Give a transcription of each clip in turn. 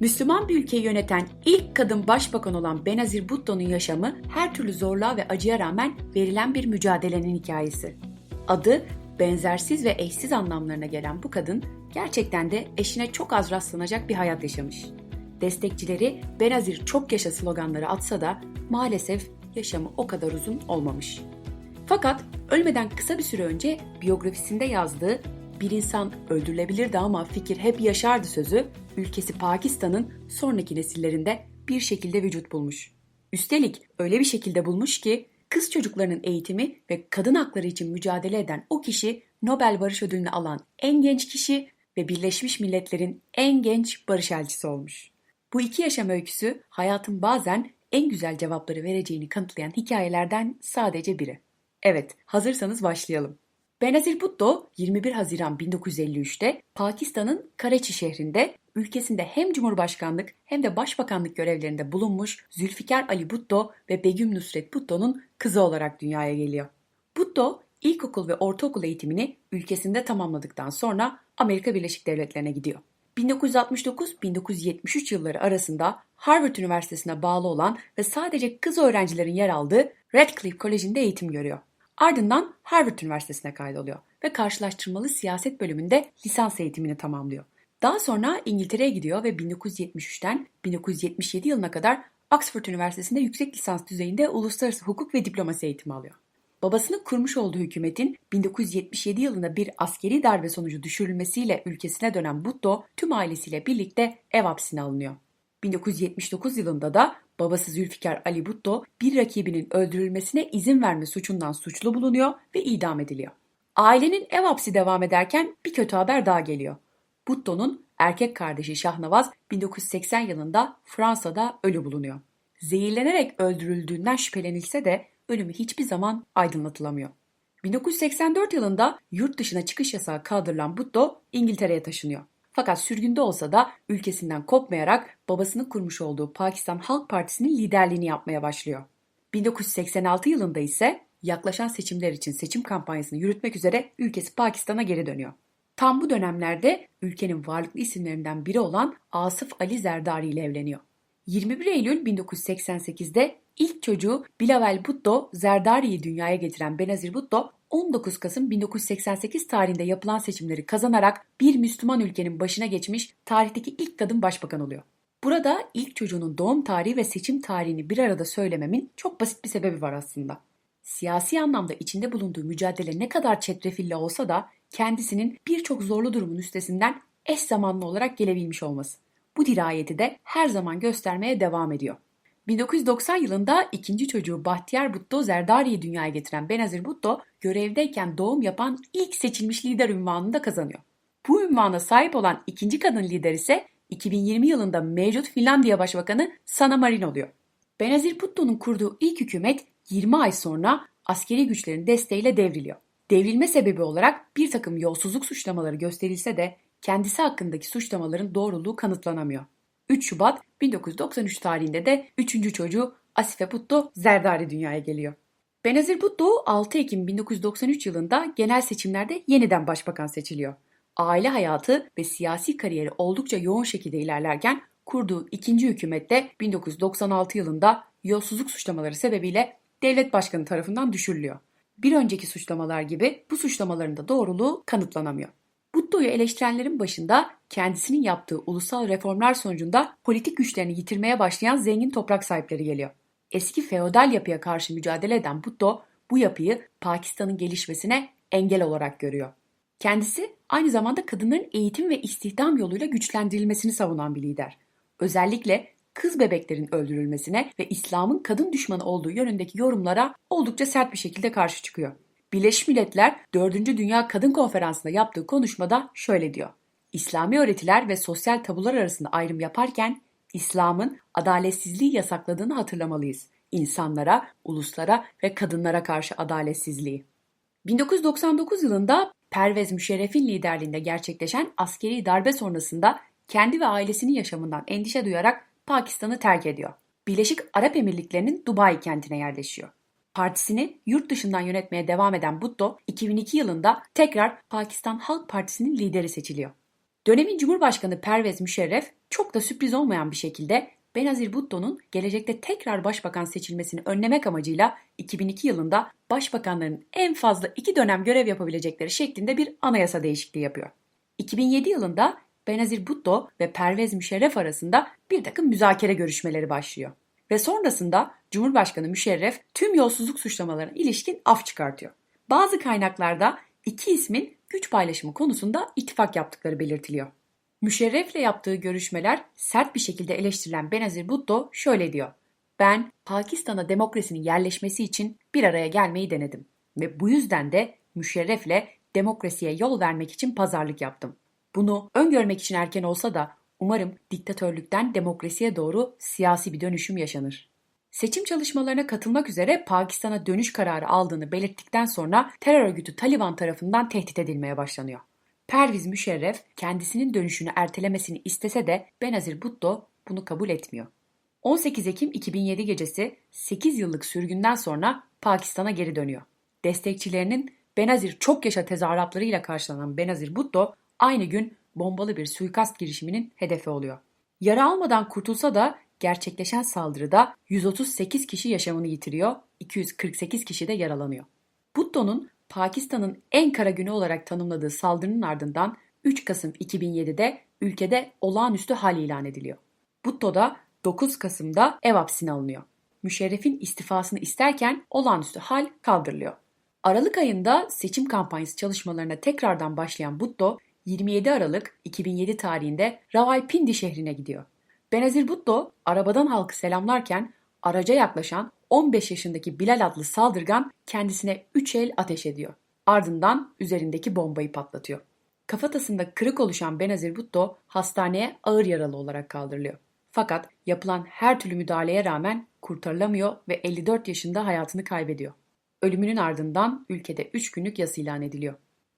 Müslüman bir ülkeyi yöneten ilk kadın başbakan olan Benazir Bhutto'nun yaşamı her türlü zorluğa ve acıya rağmen verilen bir mücadelenin hikayesi. Adı benzersiz ve eşsiz anlamlarına gelen bu kadın gerçekten de eşine çok az rastlanacak bir hayat yaşamış. Destekçileri Benazir çok yaşa sloganları atsa da maalesef yaşamı o kadar uzun olmamış. Fakat ölmeden kısa bir süre önce biyografisinde yazdığı bir insan öldürülebilirdi ama fikir hep yaşardı sözü ülkesi Pakistan'ın sonraki nesillerinde bir şekilde vücut bulmuş. Üstelik öyle bir şekilde bulmuş ki kız çocuklarının eğitimi ve kadın hakları için mücadele eden o kişi Nobel Barış Ödülünü alan en genç kişi ve Birleşmiş Milletler'in en genç barış elçisi olmuş. Bu iki yaşam öyküsü hayatın bazen en güzel cevapları vereceğini kanıtlayan hikayelerden sadece biri. Evet, hazırsanız başlayalım. Benazir Bhutto 21 Haziran 1953'te Pakistan'ın Karachi şehrinde ülkesinde hem cumhurbaşkanlık hem de başbakanlık görevlerinde bulunmuş Zülfikar Ali Bhutto ve Begüm Nusret Bhutto'nun kızı olarak dünyaya geliyor. Bhutto ilkokul ve ortaokul eğitimini ülkesinde tamamladıktan sonra Amerika Birleşik Devletleri'ne gidiyor. 1969-1973 yılları arasında Harvard Üniversitesi'ne bağlı olan ve sadece kız öğrencilerin yer aldığı Radcliffe Koleji'nde eğitim görüyor. Ardından Harvard Üniversitesi'ne kaydoluyor ve karşılaştırmalı siyaset bölümünde lisans eğitimini tamamlıyor. Daha sonra İngiltere'ye gidiyor ve 1973'ten 1977 yılına kadar Oxford Üniversitesi'nde yüksek lisans düzeyinde uluslararası hukuk ve diplomasi eğitimi alıyor. Babasının kurmuş olduğu hükümetin 1977 yılında bir askeri darbe sonucu düşürülmesiyle ülkesine dönen Bhutto tüm ailesiyle birlikte ev hapsine alınıyor. 1979 yılında da babası Zülfikar Ali Bhutto bir rakibinin öldürülmesine izin verme suçundan suçlu bulunuyor ve idam ediliyor. Ailenin ev hapsi devam ederken bir kötü haber daha geliyor. Bhutto'nun erkek kardeşi Şahnavaz 1980 yılında Fransa'da ölü bulunuyor. Zehirlenerek öldürüldüğünden şüphelenilse de ölümü hiçbir zaman aydınlatılamıyor. 1984 yılında yurt dışına çıkış yasağı kaldırılan Bhutto İngiltere'ye taşınıyor. Fakat sürgünde olsa da ülkesinden kopmayarak babasının kurmuş olduğu Pakistan Halk Partisi'nin liderliğini yapmaya başlıyor. 1986 yılında ise yaklaşan seçimler için seçim kampanyasını yürütmek üzere ülkesi Pakistan'a geri dönüyor. Tam bu dönemlerde ülkenin varlıklı isimlerinden biri olan Asıf Ali Zerdari ile evleniyor. 21 Eylül 1988'de ilk çocuğu Bilavel Bhutto Zerdari'yi dünyaya getiren Benazir Bhutto 19 Kasım 1988 tarihinde yapılan seçimleri kazanarak bir Müslüman ülkenin başına geçmiş tarihteki ilk kadın başbakan oluyor. Burada ilk çocuğunun doğum tarihi ve seçim tarihini bir arada söylememin çok basit bir sebebi var aslında. Siyasi anlamda içinde bulunduğu mücadele ne kadar çetrefilli olsa da kendisinin birçok zorlu durumun üstesinden eş zamanlı olarak gelebilmiş olması. Bu dirayeti de her zaman göstermeye devam ediyor. 1990 yılında ikinci çocuğu Bahtiyar Bhutto Zerdari'yi dünyaya getiren Benazir Bhutto görevdeyken doğum yapan ilk seçilmiş lider ünvanını da kazanıyor. Bu ünvana sahip olan ikinci kadın lider ise 2020 yılında mevcut Finlandiya Başbakanı Sanna Marin oluyor. Benazir Bhutto'nun kurduğu ilk hükümet 20 ay sonra askeri güçlerin desteğiyle devriliyor. Devrilme sebebi olarak bir takım yolsuzluk suçlamaları gösterilse de kendisi hakkındaki suçlamaların doğruluğu kanıtlanamıyor. 3 Şubat 1993 tarihinde de 3. çocuğu Asife Bhutto Zerdari dünyaya geliyor. Benazir Bhutto 6 Ekim 1993 yılında genel seçimlerde yeniden başbakan seçiliyor. Aile hayatı ve siyasi kariyeri oldukça yoğun şekilde ilerlerken kurduğu ikinci hükümette 1996 yılında yolsuzluk suçlamaları sebebiyle devlet başkanı tarafından düşürülüyor. Bir önceki suçlamalar gibi bu suçlamaların da doğruluğu kanıtlanamıyor. Butto'yu eleştirenlerin başında kendisinin yaptığı ulusal reformlar sonucunda politik güçlerini yitirmeye başlayan zengin toprak sahipleri geliyor. Eski feodal yapıya karşı mücadele eden Butto bu yapıyı Pakistan'ın gelişmesine engel olarak görüyor. Kendisi aynı zamanda kadınların eğitim ve istihdam yoluyla güçlendirilmesini savunan bir lider. Özellikle kız bebeklerin öldürülmesine ve İslam'ın kadın düşmanı olduğu yönündeki yorumlara oldukça sert bir şekilde karşı çıkıyor. Birleşmiş Milletler 4. Dünya Kadın Konferansı'nda yaptığı konuşmada şöyle diyor. İslami öğretiler ve sosyal tabular arasında ayrım yaparken İslam'ın adaletsizliği yasakladığını hatırlamalıyız. İnsanlara, uluslara ve kadınlara karşı adaletsizliği. 1999 yılında Pervez Müşerref'in liderliğinde gerçekleşen askeri darbe sonrasında kendi ve ailesinin yaşamından endişe duyarak Pakistan'ı terk ediyor. Birleşik Arap Emirlikleri'nin Dubai kentine yerleşiyor. Partisini yurt dışından yönetmeye devam eden Bhutto 2002 yılında tekrar Pakistan Halk Partisi'nin lideri seçiliyor. Dönemin Cumhurbaşkanı Pervez Müşerref çok da sürpriz olmayan bir şekilde Benazir Bhutto'nun gelecekte tekrar başbakan seçilmesini önlemek amacıyla 2002 yılında başbakanların en fazla iki dönem görev yapabilecekleri şeklinde bir anayasa değişikliği yapıyor. 2007 yılında Benazir Bhutto ve Pervez Müşerref arasında bir takım müzakere görüşmeleri başlıyor. Ve sonrasında Cumhurbaşkanı Müşerref tüm yolsuzluk suçlamalarına ilişkin af çıkartıyor. Bazı kaynaklarda iki ismin güç paylaşımı konusunda ittifak yaptıkları belirtiliyor. Müşerref'le yaptığı görüşmeler sert bir şekilde eleştirilen Benazir Bhutto şöyle diyor. Ben Pakistan'a demokrasinin yerleşmesi için bir araya gelmeyi denedim ve bu yüzden de Müşerref'le demokrasiye yol vermek için pazarlık yaptım. Bunu öngörmek için erken olsa da umarım diktatörlükten demokrasiye doğru siyasi bir dönüşüm yaşanır. Seçim çalışmalarına katılmak üzere Pakistan'a dönüş kararı aldığını belirttikten sonra terör örgütü Taliban tarafından tehdit edilmeye başlanıyor. Perviz Müşerref kendisinin dönüşünü ertelemesini istese de Benazir Bhutto bunu kabul etmiyor. 18 Ekim 2007 gecesi 8 yıllık sürgünden sonra Pakistan'a geri dönüyor. Destekçilerinin Benazir çok yaşa tezahüratlarıyla karşılanan Benazir Bhutto aynı gün bombalı bir suikast girişiminin hedefi oluyor. Yara almadan kurtulsa da gerçekleşen saldırıda 138 kişi yaşamını yitiriyor, 248 kişi de yaralanıyor. Bhutto'nun Pakistan'ın en kara günü olarak tanımladığı saldırının ardından 3 Kasım 2007'de ülkede olağanüstü hal ilan ediliyor. Bhutto da 9 Kasım'da ev hapsine alınıyor. Müşerref'in istifasını isterken olağanüstü hal kaldırılıyor. Aralık ayında seçim kampanyası çalışmalarına tekrardan başlayan Bhutto 27 Aralık 2007 tarihinde Rawalpindi şehrine gidiyor. Benazir Bhutto arabadan halkı selamlarken araca yaklaşan 15 yaşındaki Bilal adlı saldırgan kendisine 3 el ateş ediyor. Ardından üzerindeki bombayı patlatıyor. Kafatasında kırık oluşan Benazir Bhutto hastaneye ağır yaralı olarak kaldırılıyor. Fakat yapılan her türlü müdahaleye rağmen kurtarılamıyor ve 54 yaşında hayatını kaybediyor. Ölümünün ardından ülkede 3 günlük yas ilan ediliyor.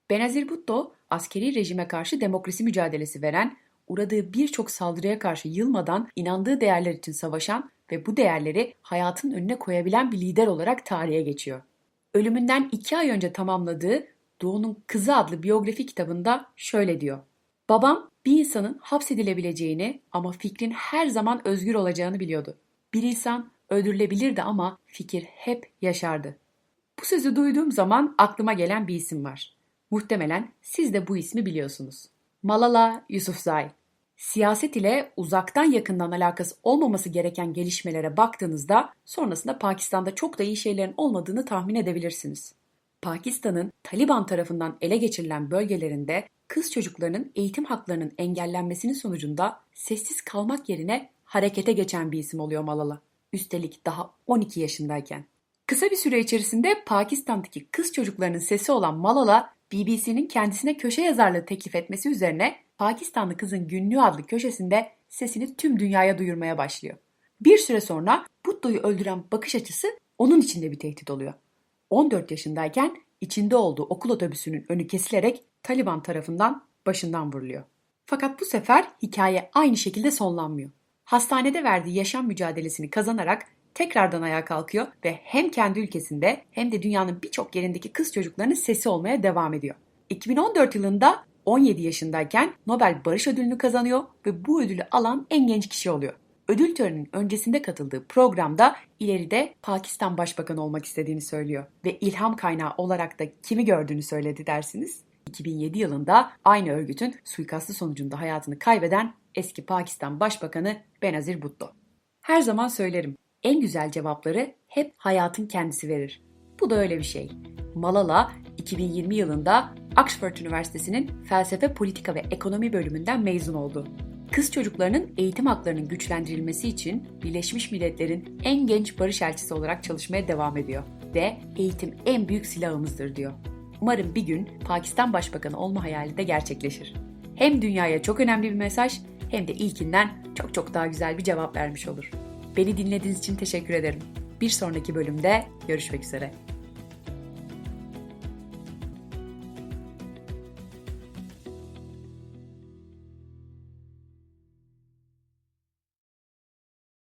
Benazir Bhutto askeri rejime karşı demokrasi mücadelesi veren, uğradığı birçok saldırıya karşı yılmadan inandığı değerler için savaşan ve bu değerleri hayatın önüne koyabilen bir lider olarak tarihe geçiyor. Ölümünden iki ay önce tamamladığı Doğu'nun Kızı adlı biyografi kitabında şöyle diyor. Babam bir insanın hapsedilebileceğini ama fikrin her zaman özgür olacağını biliyordu. Bir insan öldürülebilirdi ama fikir hep yaşardı. Bu sözü duyduğum zaman aklıma gelen bir isim var. Muhtemelen siz de bu ismi biliyorsunuz. Malala Yousafzai. Siyaset ile uzaktan yakından alakası olmaması gereken gelişmelere baktığınızda sonrasında Pakistan'da çok da iyi şeylerin olmadığını tahmin edebilirsiniz. Pakistan'ın Taliban tarafından ele geçirilen bölgelerinde kız çocuklarının eğitim haklarının engellenmesinin sonucunda sessiz kalmak yerine harekete geçen bir isim oluyor Malala. Üstelik daha 12 yaşındayken. Kısa bir süre içerisinde Pakistan'daki kız çocuklarının sesi olan Malala, BBC'nin kendisine köşe yazarlığı teklif etmesi üzerine Pakistanlı Kızın Günlüğü adlı köşesinde sesini tüm dünyaya duyurmaya başlıyor. Bir süre sonra Butto'yu öldüren bakış açısı onun içinde bir tehdit oluyor. 14 yaşındayken içinde olduğu okul otobüsünün önü kesilerek Taliban tarafından başından vuruluyor. Fakat bu sefer hikaye aynı şekilde sonlanmıyor. Hastanede verdiği yaşam mücadelesini kazanarak tekrardan ayağa kalkıyor ve hem kendi ülkesinde hem de dünyanın birçok yerindeki kız çocuklarının sesi olmaya devam ediyor. 2014 yılında 17 yaşındayken Nobel Barış Ödülünü kazanıyor ve bu ödülü alan en genç kişi oluyor. Ödül töreninin öncesinde katıldığı programda ileride Pakistan Başbakanı olmak istediğini söylüyor ve ilham kaynağı olarak da kimi gördüğünü söyledi dersiniz. 2007 yılında aynı örgütün suikastı sonucunda hayatını kaybeden eski Pakistan Başbakanı Benazir Bhutto. Her zaman söylerim, en güzel cevapları hep hayatın kendisi verir. Bu da öyle bir şey. Malala 2020 yılında Oxford Üniversitesi'nin felsefe, politika ve ekonomi bölümünden mezun oldu. Kız çocuklarının eğitim haklarının güçlendirilmesi için Birleşmiş Milletler'in en genç barış elçisi olarak çalışmaya devam ediyor ve eğitim en büyük silahımızdır diyor. Umarım bir gün Pakistan Başbakanı olma hayali de gerçekleşir. Hem dünyaya çok önemli bir mesaj hem de ilkinden çok çok daha güzel bir cevap vermiş olur. Beni dinlediğiniz için teşekkür ederim. Bir sonraki bölümde görüşmek üzere.